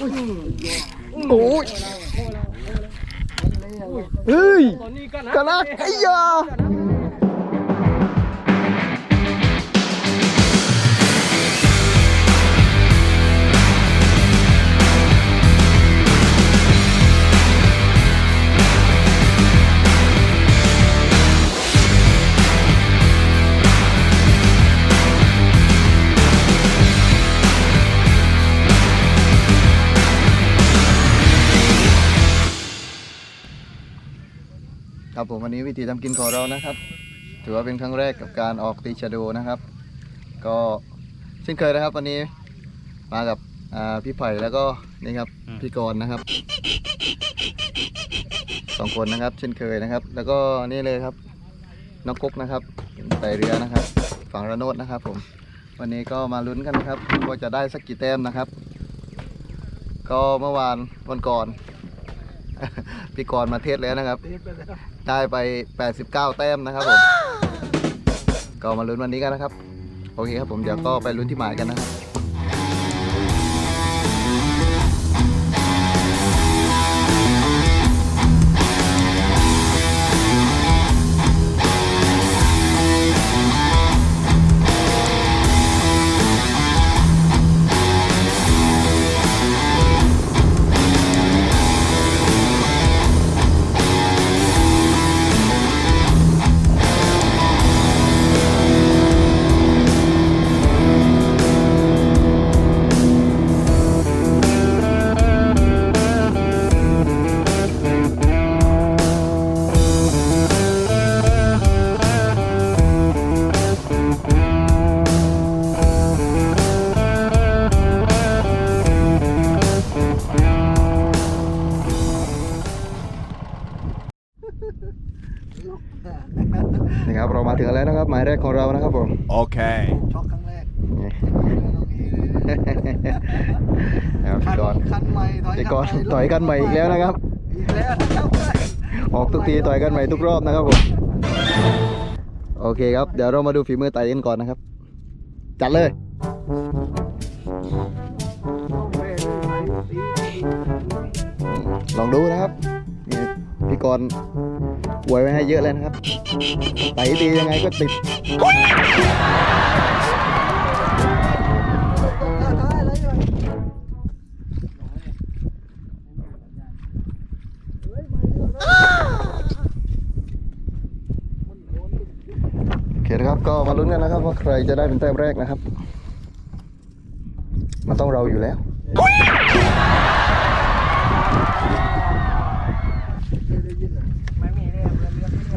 โอ้ยเฮ้ยกระนักไอ้ยา ผมวันนี้วิธีทำกินของเรานะครับ ถือว่าเป็นครั้งแรกกับการออกตีชะโดนะครับ ก็เช่นเคยนะครับ วันนี้มากับอ่าพี่ไผ่แล้วก็นี่ครับพี่กรณ์นะครับสองคนนะครับ เช่นเคยนะครับ แล้วก็นี่เลยครับน้องกุ๊กนะครับไตเรือนะครับ ฝั่งระโนดนะครับ ผม วันนี้ก็มาลุ้นกันนะครับว่าจะได้สักกี่แต้มนะครับ ก็เมื่อวานวันก่อนพี่กรณ์มาเทศแล้วนะครับ ได้ไป 89 แต้มนะครับผม ก็มาลุ้นวันนี้กันนะครับ โอเคครับผมเดี๋ยวก็ไปลุ้นที่หมายกันนะครับ เรานะครับผม Okay. ช็อกครั้งแรกนี่น้องเอเลยนะครับคัพี่นกรณ์คันใหม่ถอยพี่กรณ์ลับไปต่อยกันใหม่อีกแล้วนะครับ อีกแล้วครับออกทุกทีต่อยกันใหม่ทุกรอบนะครับผม โอเคครับ เดี๋ยวเรามาดูฝีมือไต่กันก่อนนะครับ จัดเลย ลองดูนะครับนี่พี่ กรณ์อวยไว้ให้เยอะเลยนะครับไตดียังไงก็ติดโอเคนะครับก็มาลุ้นกันนะครับว่าใครจะได้เป็นแต้มแรกนะครับ มันต้องเราอยู่แล้ว ไม่มีเลยเรือเรือไม่มี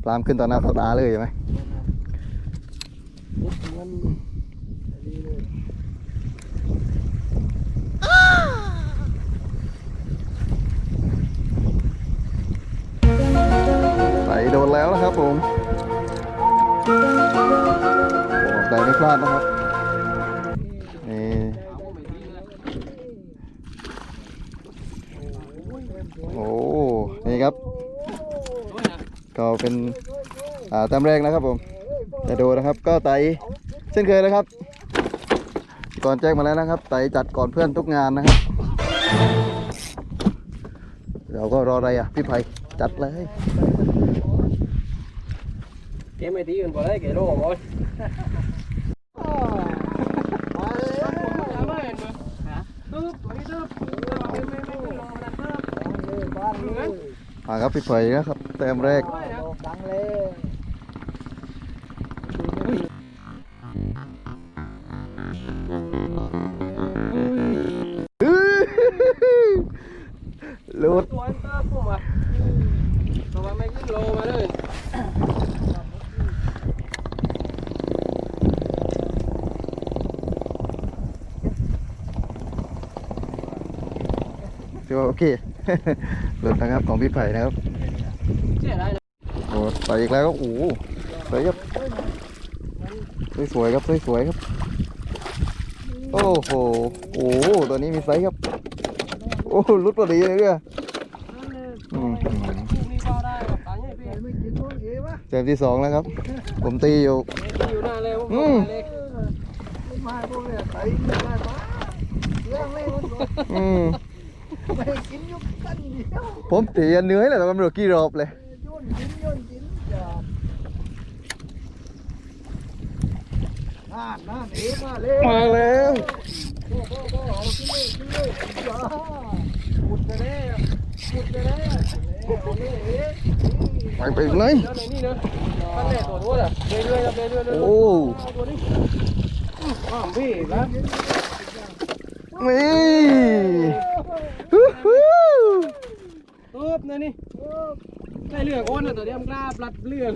ปลามขึ้นต่อหน้าต่อตาเลยใช่ไหมไปโดนแล้วนะครับผมโอ้ไต่ไม่พลาดนะครับ เป็นอ่าแต้มแรกนะครับผมจะดูนะครับก็ไต่เช่นเคยนะครับ ก่อนแจ้งมาแล้วนะครับ ไต่จัดก่อนเพื่อนทุกงานนะครับ เราก็รออะไรอะพี่ไผ่จัดเลยเกมไม่ตีกันพอได้เกโลของบอยมาเลยไม่เห็นมั้ยตึ๊บอันนี้ตึ๊บไม่ไม่ไม่ไม่รอนะตึ๊บบ้านเลยมาครับพี่ไผ่นะครับ แต้มแรก ดังเลยหลุดตัวอันเตอร์ผมอะตัวไม่ขึ้นโลมาเลยถือว่าโอเคหลุดนะครับของพี่ไผ่นะครับ เสียดายนะ โอ้ใส่อีกแล้วครับโอ้โหสวยครับสวยๆครับสวยๆครับ โอ้โหโอ้โหตัวนี้มีไซส์ครับ โอ้ลุดพอดีเลยเนี่ยเฝ้าได้แบบตายใหญ่พี่ไม่กินพวกเอ๋วะแต้มที่สองแล้วครับ ผมตีอยู่อยู่หน้าเลยผมอืมเนี่ยไอ้ไม่ได้ปะเรื่อเล่นมันอืมไม่กินยุกกันเดียวผมตีอันเหนื่อยเลยแต่ตำรวจกี่รอบเลย โยนกินโยนกินจ้า น่านน่านเอ๋มาเลยมาแล้วโอ้โหโอ้โหเอากินเลยกินเลยจ้าหมุดไปแล้วหมุดไปแล้วเอาเลยเอ๋ไปไปเลยแล้วในนี่เนอะขั้นแรกตัวนู้นอะเรื่อยๆครับเรื่อยๆเรื่อยๆโอ้ตัวนี้อ้าวพี่ครับนี่ฮู้ฮู้ปึ๊บนี่นี่ได้เรื่องโอนอะตัวเนี้ยมันกล้าปลัดเรื่อง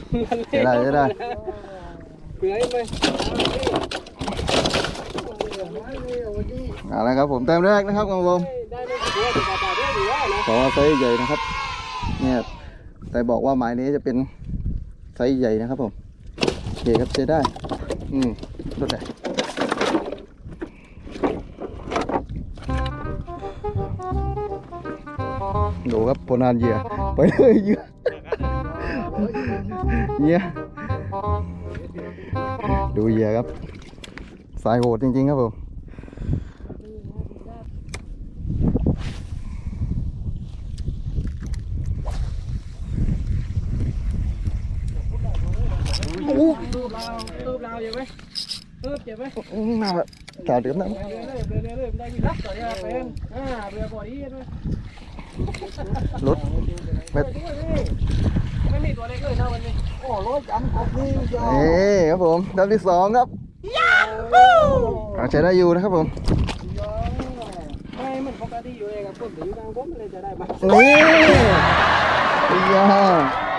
เสียดายเสียดายเปื่อยไป เอาละครับผมแต้มแรกนะครับของผมได้ไม่กี่ตัวแต่ปลาได้ดีว่าขอไซส์ใหญ่นะครับ เนี่ยแต่บอกว่าหมายนี้จะเป็นไซส์ใหญ่นะครับผมโอเคครับใช้ได้ อืมรถไหนดูครับผลงานเหยื่อไปเลยเหยื่อเหยื่อ ดูเหยื่อครับ สายโหดจริง ๆ ครับผมตูบเราตูบเราเจ็บไหมตูบเจ็บไหมน่าแบบกาดเดือดนะเรื่อยๆเรื่อยๆเรื่อยๆได้ยินรับต่อยาเป็นอ่าเรือบ่อนี้ด้วยรถเม็ด ไม่มีตัวเล็กเลยนะวันนี้ โอ้รถจำกบนี่จ้าเอ้ครับผมดำที่สองครับเอาใช้ได้อยู่นะครับผมไม่เหมือนปกติอยู่เลยครับผมถึงทางผมเลยจะได้มานี่อียา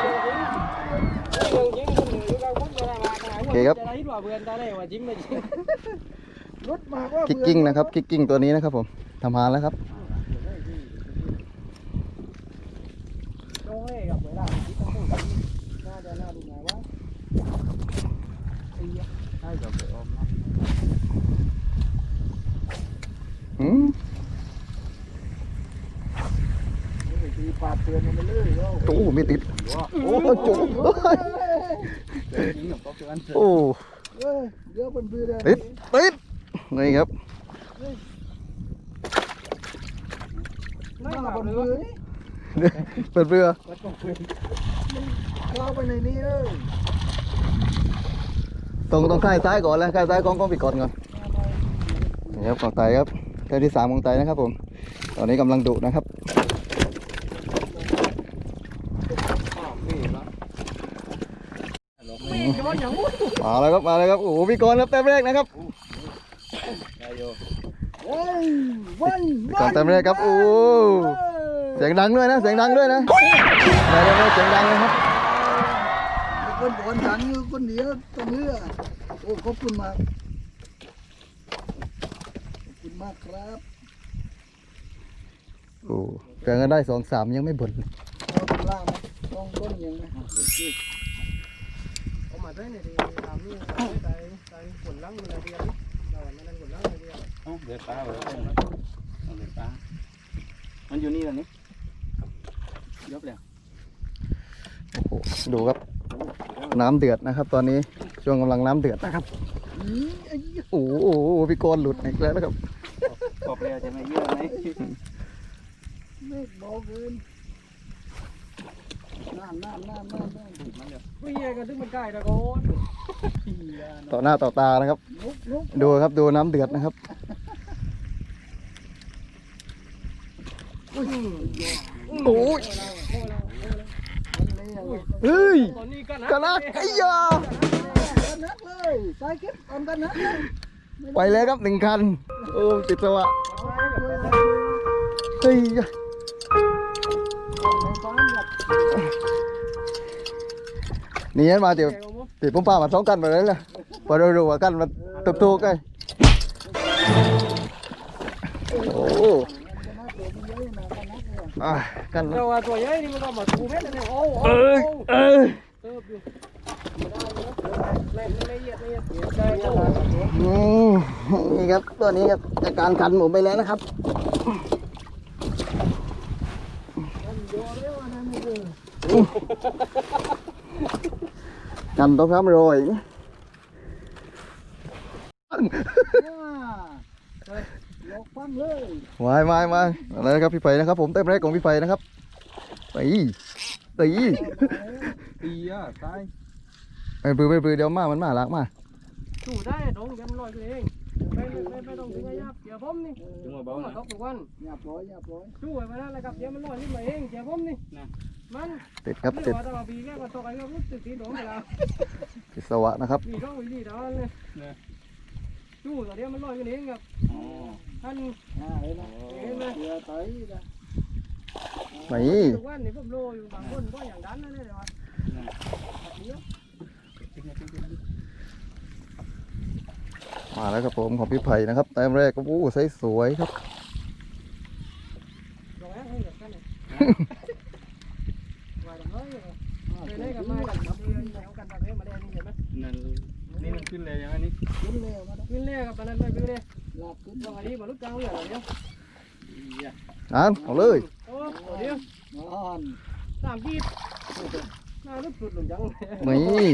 เรื่องจริงคนอยู่ทางผมจะได้มาขนาดจะได้ยินว่าเพื่อนได้เลยว่าจิ้มเลยจริงรถมากว่าคิกกิ้งนะครับคิกกิ้งตัวนี้นะครับผมทำหานแล้วครับ โอ้ยกับเวลาที่ต้องพูดน่าจะน่าดูไงวะ ใช่กับอม อืม ตีปาดเตือนมันไปเลยโอ้ โอ้ ไม่ติด โอ้จุ๊บโอ้เอ้ยเดี๋ยวเป็นเพื่อนติดติดนี่ครับไม่มามาบนเลเรือยนี่เปิดเรือเข้าไปในนี้เลยตรงตรงใกล้ซ้ายก่อนแล้วใกล้ซ้ายกล้องกล้องปิดก่อนก่อนนี่ครับของไตครับแต้มที่สามของไตนะครับผม ตอนนี้กำลังดุนะครับ ไม่ย้อนอย่างงู้ มาแล้วครับมาแล้วครับโอ้โหพี่กรณ์ครับแต้มแรกนะครับเฮ้ยวันพี่กรณ์แต้มแรกครับโอ้โหเสียงดังด้วยนะเสียงดังด้วยนะได้ได้ได้เสียงดังนะครับคนบอลดังอยู่คนเดียวตรงนี้โอ้ขอบคุณมากขอบคุณมากครับโอ้เพียงกันได้สองสามยังไม่บ่นเอาข้างล่างนะต้องต้นยังไง ผมมาได้เนี่ยดีตามนี่ใจใจขนลังมันอะไรเดียวเราไม่ได้ขนลังอะไรเดียวเดือดตาเลยเดือดตามันอยู่นี่แล้วนี่ยกแล้วโอ้โหดูครับน้ำเดือดนะครับ ตอนนี้ช่วงกำลังน้ำเดือดนะครับอืมไอ้เหี้ยโอ้โหโอ้โหพี่กรณ์หลุดอีกแล้วนะครับกบแล้วจะไม่เยอะไหมเมฆเบาเกิน น้ำน้ำน้ำน้ำน้ำไม่แย่กันถึงมันใกล้ตะโกนต่อหน้าต่อตานะครับ ลุกลุกดูครับดูน้ำเดือดนะครับโอ้ยมันเฮ้ยตอนนี้ก็นะกันนะไอ้ยากันนักเลยสายเก็บตามกันนักเลยไปแล้วครับหนึ่งคัน โอ้ติดสวะเฮ้ย นบ้านแบบนี่มาเดี๋ยวติดปุ่มป้ามาสองกันไปเลยล่ะพอเราดูว่ากันมันตุกตุกๆไงโอ้จะน่าเกลียดมันเยอะนะกันนักเลยอะกันแต่ว่าตัวใหญ่นี่มันก็มาทูเม็ดเลยโอ้โหเอ้ยเอ้ยเติบอยู่ไม่ไม่เหยียดไม่เหยียดใจโตอืมนี่ครับตัวนี้ครับอาการคันหมูไปแล้วนะครับ มันโยกันต้องทำโรยลกฟังเลยวายวายวายอะไรนะครับพี่ไฟนะครับ ผมเต็มแรกของพี่ไฟนะครับ ตี ตี ตีอะตายไปปืนไปปืนเดี๋ยวมา มันมาลักมาสู้ได้ตรงเดี๋ยวมันลอยขึ้นเองไม่ไม่ไม่ไม่ต้องถึงระยะเดี๋ยวผมนี่ถึงมาผเบามมานะตกทุกวันหยาบร้อยหยาบร้อยสู้ไปนั่นแหละครับเดี๋ยวมันลอยขึ้นมาเองเดี๋ยวผมนี่มัน ติดครับเรียติกดว่าตลอดปีแค่ก็ตกไอ้ก็รู้สึกตีโดนไปแล้วติดสวะนะครับมีร่องวิลีดอนเลยสู้แต่เดี๋ยวมันลอยขึ้นเองครับอ๋อท่านอ่าเห็นไหมเห็นไหมเรือไตนะนี่ทุกวันนี่ผมโลอยู่บางคนก็อย่างนั้นนั่นเลยว่าเดี๋ยวมาแล้วครับผมของพี่ไผ่นะครับเต็มแรกก็โอ้ใสสวยครับ อย่าอ่านเอาเลยโอ้เดี๋ยวนอนสามกีดน่าลุกสุดหลุมจังนี่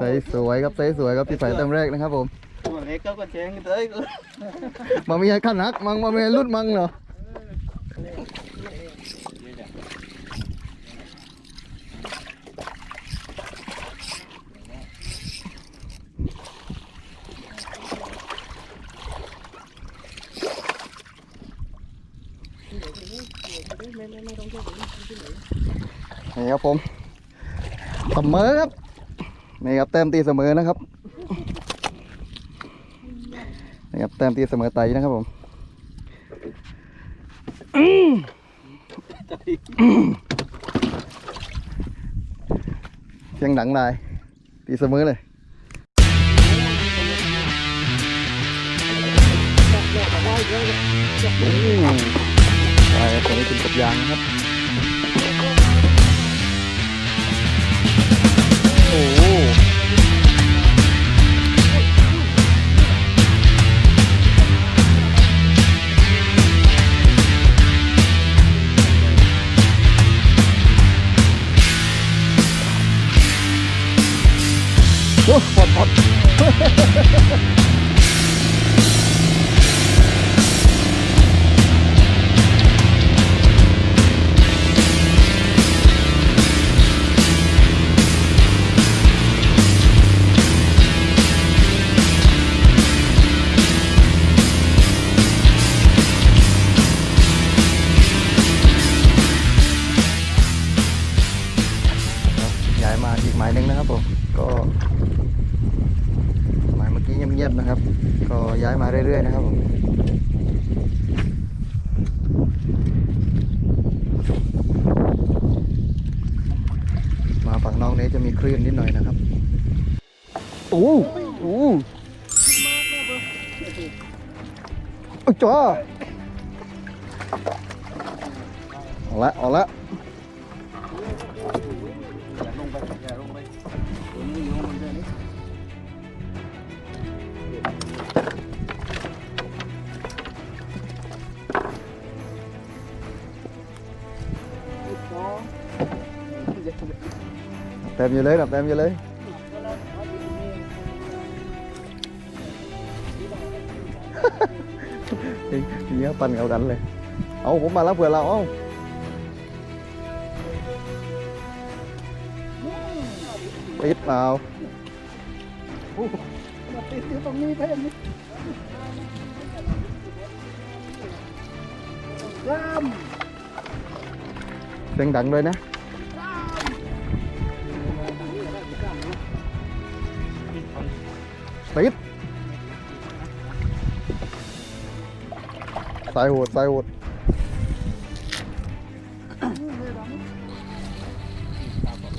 ใสสวยครับใสสวยครับพี่ไผ่เต็มแรกนะครับผม ตัวเล็กก็ก็แจ้งเต้ยก็มามีขั้นนักมังมามีรุ่นมังเหรอ นี่ครับผมเสมอครับนี่ครับแต้มตีเสมอนะครับนี่ครับแต้มตีเสมอไตนะครับผมเสียงดังได้ตีเสมอเลยโอ้ใครับตัวนี้เป็นกบยางนะครับ หมายหนึ่งนะครับผมก็หมายเมื่อกี้เงียบๆนะครับ ก็ย้ายมาเรื่อยๆนะครับผมมาฝั่งนอกนี้จะมีคลื่นนิดหน่อยนะครับโอ้โหโอ้จ้าเอาละเอาละ เต็มอยู่เลยดับเต็มอยู่เลยทีนี้ปั่น เอากันเลยเอาผมมาแรงนี้เพ่นนี่รามเสียงดังเลยนะปิดสายโหดสายโหด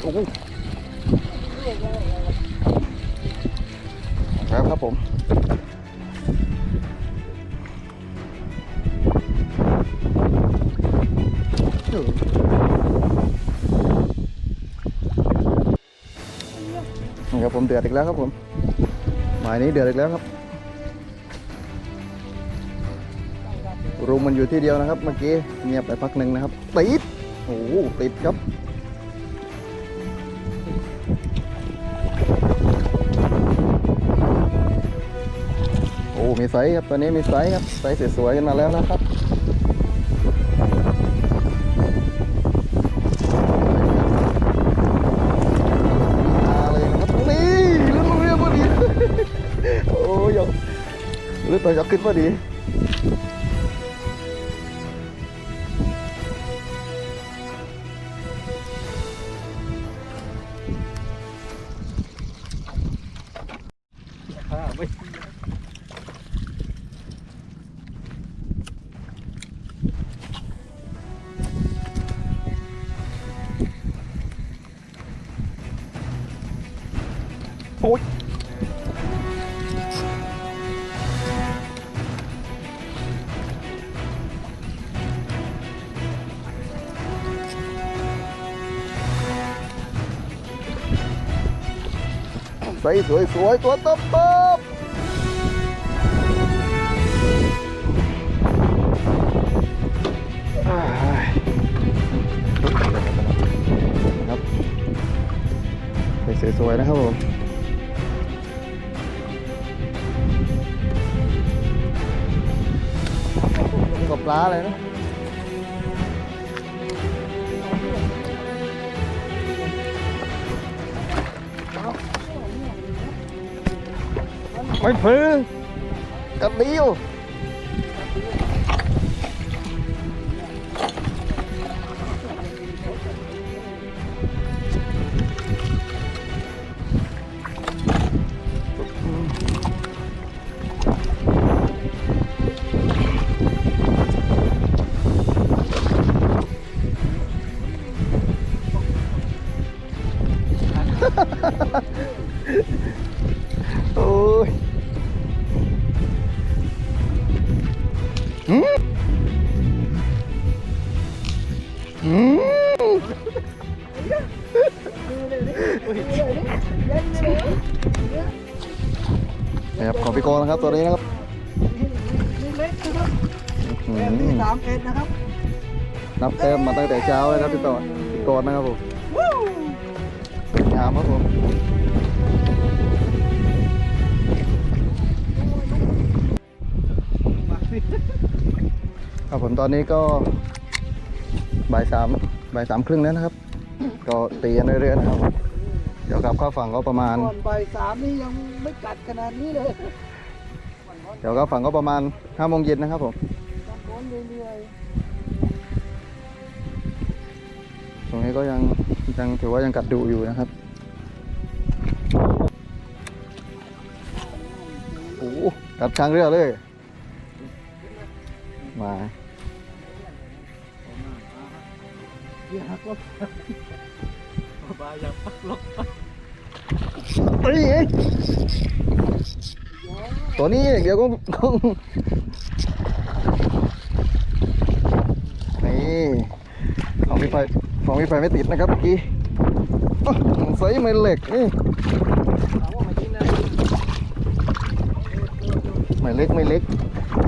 โอ้โหครับครับผม เดือดอีกแล้วครับผมหมายนี้เดือดอีกแล้วครับรูมมันอยู่ที่เดียวนะครับ เมื่อกี้เงียบไปพักหนึ่งนะครับติดโอ้โหติดครับโอ้มีไซส์ครับตอนนี้มีไซส์ครับไซส์สวยๆขึ้นมาแล้วนะครับ ลื่นตั ส่สวยสวยๆตัวตบตบอ่าครับใส่สวยๆนะครับผมกับปลาเลยนะ ไม่พึ่งกับบิว นะครับของพี่โกนะครับตัวนี้นะครับนี่เล็กนะครับอืแต้มที่มสามเอ็ดนะครับนับแต้มมาตั้งแต่เช้าเลยครับพี่ต่อพี่โกนะครับผมสวยงามครับผมครับผมตอนนี้ก็บ่ายสามบ่ายสามครึ่งแล้วนะครับ ก็ตีกันเรื่อยๆนะครับ เดี๋ยวกลับเข้าฝั่งก็ประมาณก่อนบ่ายสามนี่ยังไม่กัดขนาดนี้เลยเดี๋ยวก็ฝั่งก็ประมาณห้าโมงเย็นนะครับผมต้องโดนเรื่อยตรงนี้ก็ยังยังถือว่ายังกัดดุอยู่นะครับโอ้โหกัดช้างเรือเลยมาๆอย่าหักว่า บายังปักล็อกตัวนี้เองตัวนี้เองเดี๋ยวก็ก็นี่ของพี่ไฟของพี่ไฟไม่ติดนะครับเมื่อกี้อ๊ะใส่ไม่เหล็กนี่ไม่เล็กไม่เล็ก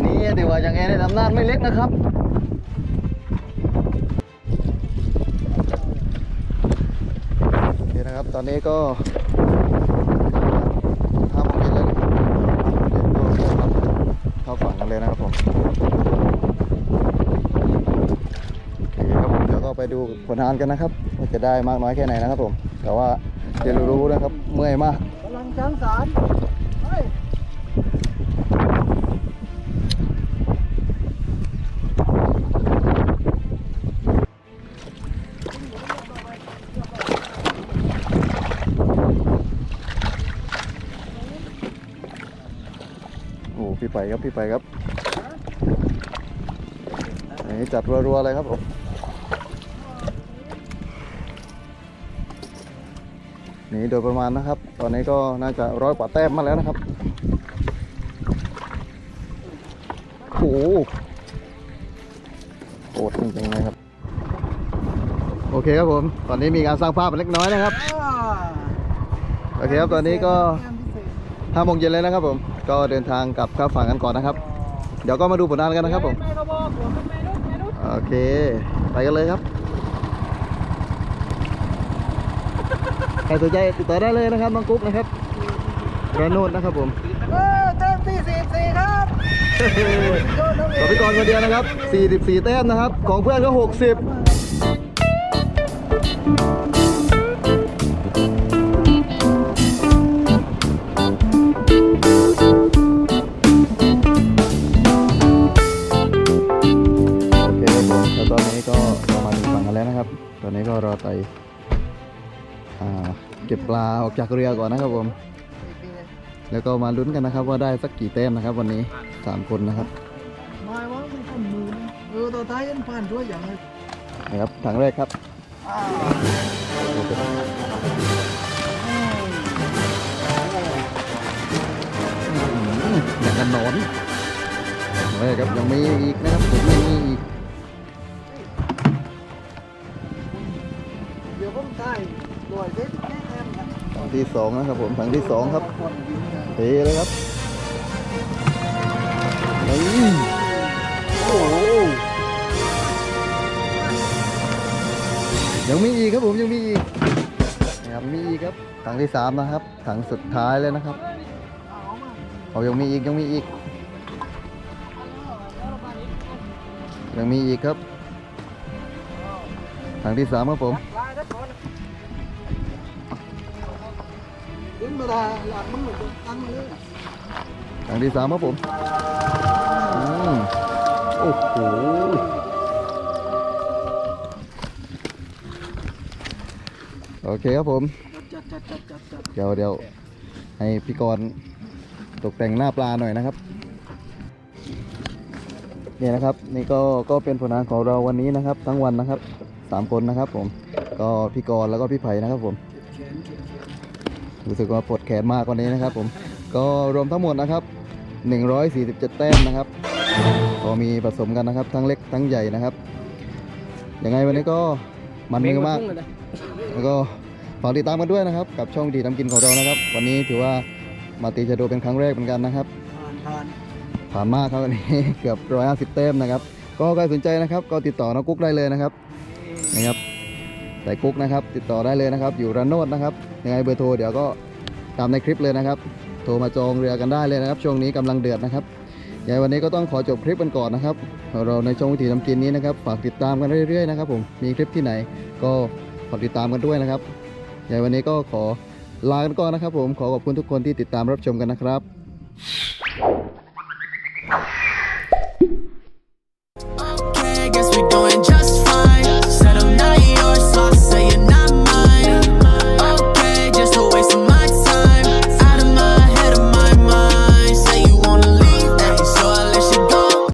นี่ถือว่าอย่างแอร์ในอำนาจไม่เล็กนะครับ อนนี้ก็ห้าโมงเย็นแล้วนะเดี๋ยวตัวเรียมรับเข้าฝั่งกันเลยนะครับผมโอเคครับผมเดี๋ยวก็ไปดูผลงานกันนะครับว่าจะได้มากน้อยแค่ไหนนะครับผม แต่ว่าเดี๋ยวรู้นะครับเมื่อยมากพลังช้างสาร ครับพี่ไปครับนี่จัดรัวๆเลยครับผมนี่โดยประมาณนะครับ ตอนนี้ก็น่าจะร้อยกว่าแต้มมาแล้วนะครับโอ้โหโหดจริงๆเลยครับ โอเคครับผม ตอนนี้มีการสร้างภาพเล็กน้อยนะครับ โอเคครับ ตอนนี้ก็ห้าโมงเย็นเลยนะครับผม ก็เดินทางกลับข้ามฝั่งกันก่อนนะครับ เดี๋ยวก็มาดูผลงานกันนะครับผม โอเค ไปกันเลยครับ ใครสนใจติดต่อได้เลยนะครับน้องกุ๊กนะครับกระโนดนะครับผมเต้มที่สี่สี่ครับขอพี่กรณ์คนเดียวนะครับ 44เต้มนะครับ ของเพื่อนก็ 60 ปลาออกจากเรือก่อนนะครับผม แล้วก็มาลุ้นกันนะครับ ว่าได้สักกี่แต้มนะครับ วันนี้สามคนนะครับไมาว่ามันคนมือนะเออตัวท้ายยันผ่านด้วยอย่างไรนะครับถังแรกครับอย่างกันหนอนถังแรกครับยังมีอีกนะครับผมยังมีอีกเดี๋ยวผมใส่หน่วยเด็ดแน่แน่นะถัง ที่สองนะครับผมถังที่สองครับเทเลยครับนี่โอ้โหยังมีอีกครับผมยังมีอีกนะครับมีอีกครับถังที่สามนะครับถังสุดท้ายเลยนะครับเอามาเขายังมีอีกยังมีอีก ยังมีอีกครับถังที่สามครับผม หลังมันหมดตั้งมาเลยถังที่สามครับผมอโอ้โหโอเคครับผมเดี๋ยวเดี๋ยวให้พี่กรณ์ตกแต่งหน้าปลาหน่อยนะครับนี่นะครับนี่ก็ก็เป็นผลงานของเราวันนี้นะครับ ทั้งวันนะครับสามคนนะครับผมก็พี่กรณ์แล้วก็พี่ไผ่นะครับผม รู้สึกว่าปวดแขนมากกว่านี้นะครับ ผม ก็รวมทั้งหมดนะครับ 147 แต้มนะครับก็มีผสมกันนะครับ ทั้งเล็กทั้งใหญ่นะครับ ยังไงวันนี้ก็มันมือมาก แล้วก็ฝากติดตามกันด้วยนะครับ กับช่องดีทำกินของเรานะครับ วันนี้ถือว่ามาตีชะโดเป็นครั้งแรกเหมือนกันนะครับผ่านผ่านผ่านมากครับวันนี้เกือบร้อยห้าสิบเต็มนะครับ ก็ใครสนใจนะครับ ก็ติดต่อน้องกุ๊กได้เลยนะครับนะครับ สายกุ๊กนะครับ ติดต่อได้เลยนะครับ อยู่ระโนดนะครับ ยังไงเบอร์โทรเดี๋ยวก็ตามในคลิปเลยนะครับ โทรมาจองเรือกันได้เลยนะครับ ช่วงนี้กำลังเดือดนะครับยังไวันนี้ก็ต้องขอจบคลิปกันก่อนนะครับ เราในช่วงวิถีทำกินนี้นะครับ ฝากติดตามกันเรื่อยๆนะครับ ผม มีคลิปที่ไหนก็ฝากติดตามกันด้วยนะครับยังไวันนี้ก็ขอลากันก่อนนะครับ ผม ขอขอบคุณทุกคนที่ติดตามรับชมกันนะครับ Okay, guess we doing